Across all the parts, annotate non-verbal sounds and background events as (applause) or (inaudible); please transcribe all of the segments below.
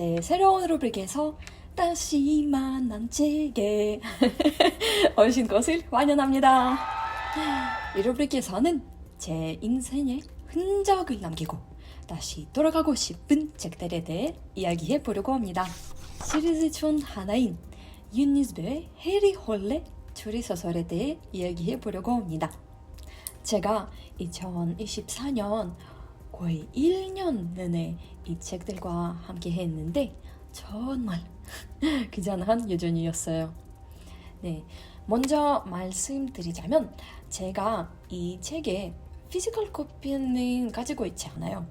오디오북에서 다시 만난 책에 오신 것을 환영합니다. 이 루브릭에서는 제 인생에 흔적을 남기고 다시 돌아가고 싶은 책들에 대해 이야기해 보려고 합니다. 시리즈 중 하나인 유니스베의 해리 홀레 추리 소설에 대해 이야기해 보려고 합니다. 제가 2024년 거의 1년 내내 이 책들과 함께 했는데 정말 (laughs) 귀찮은 여전이었어요. 네, 먼저 말씀드리자면 제가 이 책의 피지컬 코피는 가지고 있지 않아요.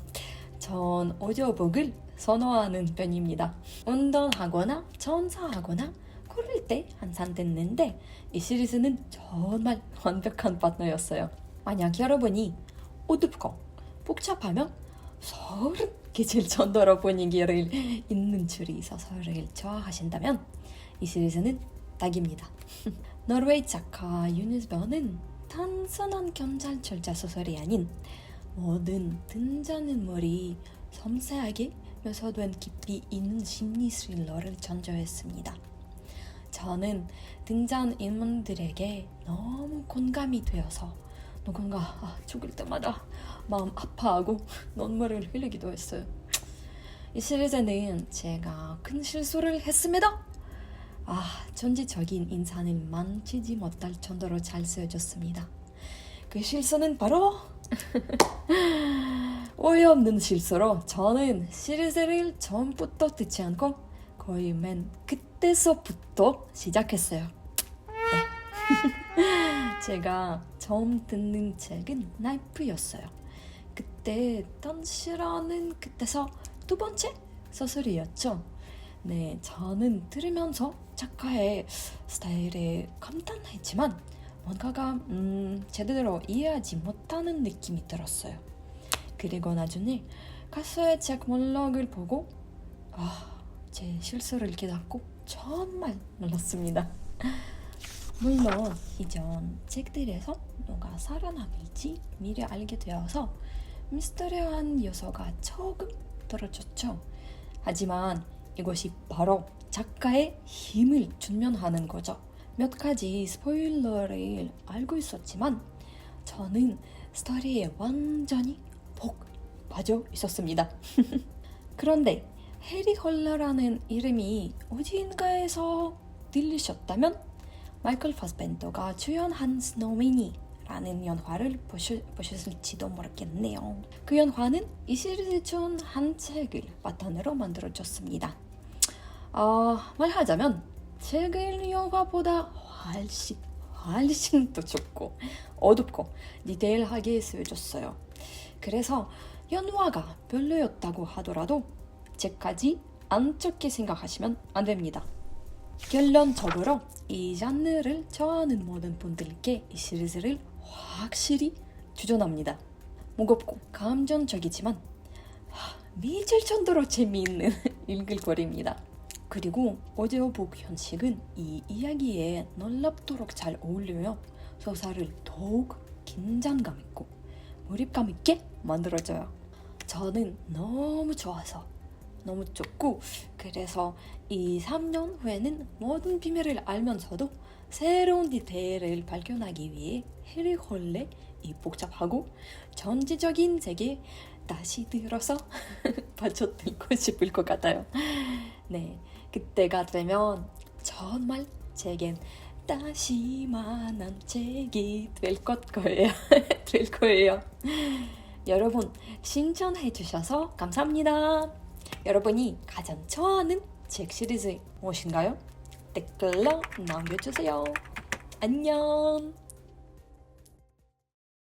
전 오디오북을 선호하는 편입니다. 운동하거나 전사하거나 걸을 때 항상 듣는데 이 시리즈는 정말 완벽한 파트너였어요. 만약 여러분이 어둡고 복잡하면 소름 끼칠 정도로 분위기를 있는 추리 소설을 좋아하신다면 이 시리즈는 딱입니다. (laughs) 노르웨이 작가 유니스버는 단순한 경찰 철자 소설이 아닌 모든 등장인물이 섬세하게 묘사된 깊이 있는 심리 스릴러를 전조했습니다. 저는 등장인물들에게 너무 공감이 되어서 누군가 아, 죽을 때마다 마음 아파하고 눈물을 흘리기도 했어요. 이 시리즈는 제가 큰 실수를 했습니다. 아, 전지적인 인상을 만지지 못할 정도로 잘 쓰여졌습니다. 그 실수는 바로 (laughs) 어이없는 실수로 저는 시리즈를 처음부터 듣지 않고 거의 맨 그때서부터 시작했어요. 네. (laughs) 제가 처음 듣는 책은 나이프였어요. 그때 당시라는 그때서 두 번째 소설이었죠. 네, 저는 들으면서 작가의 스타일에 감탄했지만 뭔가가 음, 제대로 이해하지 못하는 느낌이 들었어요. 그리고 나중에 가수의 책 목록을 보고 아, 제 실수를 깨닫고 정말 놀랐습니다. 물론 이전 책들에서 누가 살아남을지 미리 알게 되어서 미스터리한 요소가 조금 떨어졌죠. 하지만 이것이 바로 작가의 힘을 준면하는 거죠. 몇 가지 스포일러를 알고 있었지만 저는 스토리에 완전히 복 빠져 있었습니다. (laughs) 그런데 해리 헐러라는 이름이 어디인가에서 들리셨다면 마이클 파스벤더가 주연한 스노우미니라는 영화를 보시, 보셨을지도 모르겠네요. 그 영화는 이 시리즈 중 한 책을 바탕으로 만들어졌습니다. 어, 말하자면 책을 영화보다 훨씬 훨씬 더 좁고 어둡고 디테일하게 쓰여졌어요. 그래서 영화가 별로였다고 하더라도 책까지 안 좋게 생각하시면 안 됩니다. 결론적으로 이 장르를 좋아하는 모든 분들께 이 시리즈를 확실히 추천합니다. 무겁고 감정적이지만 하, 미칠 정도로 재미있는 (laughs) 읽을거리입니다. 그리고 오디오북 형식은 이 이야기에 놀랍도록 잘 어울려요. 소설을 더욱 긴장감 있고 몰입감 있게 만들어져요. 저는 너무 좋아서 너무 좋고 그래서 이 3년 후에는 모든 비밀을 알면서도 새로운 디테일을 발견하기 위해 해리 홀레 이 복잡하고 전지적인 세계 다시 들어서 (laughs) 빠져들고 싶을 것 같아요. 네, 그때가 되면 정말 제겐 다시 만난 책이 될 것 거예요. (laughs) 될 거예요. 여러분 신청해 주셔서 감사합니다. 여러분이 가장 좋아하는 책 시리즈 무엇인가요? 댓글로 남겨주세요. 안녕.